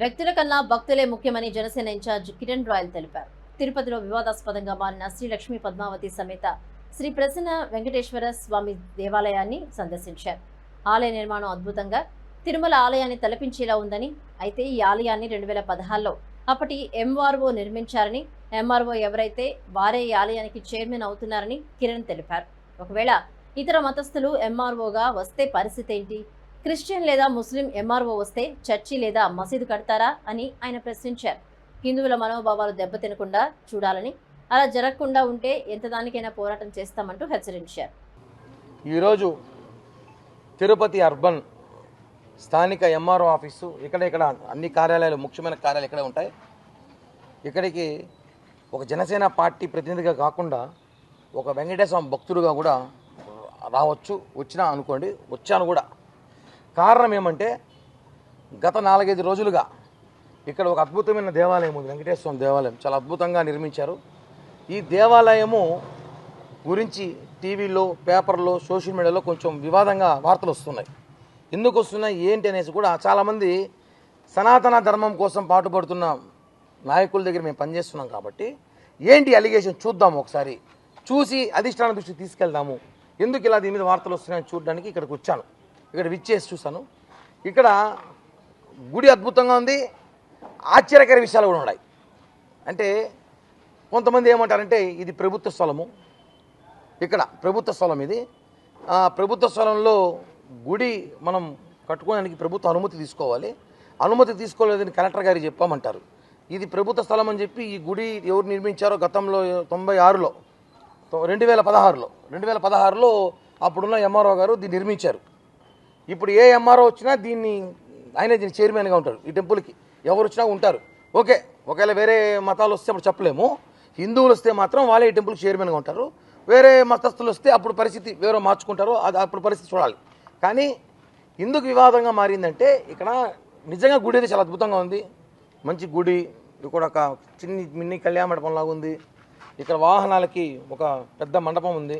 వ్యక్తుల కన్నా భక్తులే ముఖ్యమని జనసేన ఇన్ఛార్జ్ కిరణ్ రాయల్ తెలిపారు. తిరుపతిలో వివాదాస్పదంగా మారిన శ్రీలక్ష్మి పద్మావతి సమేత శ్రీ ప్రసన్న వెంకటేశ్వర స్వామి దేవాలయాన్ని సందర్శించారు. ఆలయ నిర్మాణం అద్భుతంగా తిరుమల ఆలయాన్ని తలపించేలా ఉందని అయితే ఈ ఆలయాన్ని రెండు వేల పదహారులో అప్పటి ఎంఆర్ఓ నిర్మించారని ఎంఆర్ఓ ఎవరైతే వారే ఈ ఆలయానికి చైర్మన్ అవుతున్నారని కిరణ్ తెలిపారు. ఒకవేళ ఇతర మతస్థులు ఎంఆర్ఓగా వస్తే పరిస్థితి ఏంటి? క్రిస్టియన్ లేదా ముస్లిం ఎంఆర్ఓ వస్తే చర్చి లేదా మసీదు కడతారా అని ఆయన ప్రశ్నించారు. హిందువుల మనోభావాలు దెబ్బతినకుండా చూడాలని అలా జరగకుండా ఉంటే ఎంత దానికైనా పోరాటం చేస్తామంటూ హెచ్చరించారు. ఈరోజు తిరుపతి అర్బన్ స్థానిక ఎంఆర్ఓ ఆఫీసు ఇక్కడ ఇక్కడ అన్ని కార్యాలయాలు ముఖ్యమైన కార్యాలయాలు ఇక్కడే ఉంటాయి. ఇక్కడికి ఒక జనసేన పార్టీ ప్రతినిధిగా కాకుండా ఒక వెంకటేశ్వర భక్తుడుగా కూడా రావచ్చు వచ్చినా అనుకోండి వచ్చాను కూడా. కారణం ఏమంటే గత నాలుగైదు రోజులుగా ఇక్కడ ఒక అద్భుతమైన దేవాలయం ఉంది వెంకటేశ్వర స్వామి దేవాలయం. చాలా అద్భుతంగా నిర్మించారు. ఈ దేవాలయము గురించి టీవీలో పేపర్లో సోషల్ మీడియాలో కొంచెం వివాదంగా వార్తలు వస్తున్నాయి. ఎందుకు వస్తున్నాయి ఏంటి అనేసి కూడా చాలామంది సనాతన ధర్మం కోసం పాటుపడుతున్న నాయకుల దగ్గర మేము పనిచేస్తున్నాం కాబట్టి ఏంటి అలిగేషన్ చూద్దాం ఒకసారి. చూసి అధిష్టాన దృష్టికి తీసుకెళ్దాము. ఎందుకు ఇలా దీని మీద వార్తలు వస్తున్నాయని చూడడానికి ఇక్కడికి వచ్చాను. ఇక్కడ విచ్చేసి చూశాను. ఇక్కడ గుడి అద్భుతంగా ఉంది. ఆశ్చర్యకర విషయాలు కూడా ఉన్నాయి. అంటే కొంతమంది ఏమంటారంటే ఇది ప్రభుత్వ స్థలము. ఇక్కడ ప్రభుత్వ స్థలం ఇది. ప్రభుత్వ స్థలంలో గుడి మనం కట్టుకోవడానికి ప్రభుత్వ అనుమతి తీసుకోవాలి. అనుమతి తీసుకోలేదని కలెక్టర్ గారికి చెప్పామంటారు. ఇది ప్రభుత్వ స్థలం అని చెప్పి ఈ గుడి ఎవరు నిర్మించారో గతంలో తొంభై ఆరులో రెండు వేల పదహారులో రెండు వేల పదహారులో అప్పుడున్న ఎంఆర్ఓ గారు దీన్ని నిర్మించారు. ఇప్పుడు ఏ ఎంఆర్ఓ వచ్చినా దీన్ని ఆయన దీని చైర్మన్గా ఉంటారు ఈ టెంపుల్కి. ఎవరు వచ్చినా ఉంటారు. ఓకే ఒకవేళ వేరే మతాలు వస్తే అప్పుడు చెప్పలేము. హిందువులు వస్తే మాత్రం వాళ్ళే ఈ టెంపుల్కి చైర్మన్గా ఉంటారు. వేరే మతస్థులు వస్తే అప్పుడు పరిస్థితి వేరే మార్చుకుంటారు అది అప్పుడు పరిస్థితి చూడాలి. కానీ ఎందుకు వివాదంగా మారిందంటే ఇక్కడ నిజంగా గుడి అయితే చాలా అద్భుతంగా ఉంది. మంచి గుడి ఇక్కడ ఒక చిన్ని మిన్ని కళ్యాణ మండపం లాగా ఉంది. ఇక్కడ వాహనాలకి ఒక పెద్ద మండపం ఉంది.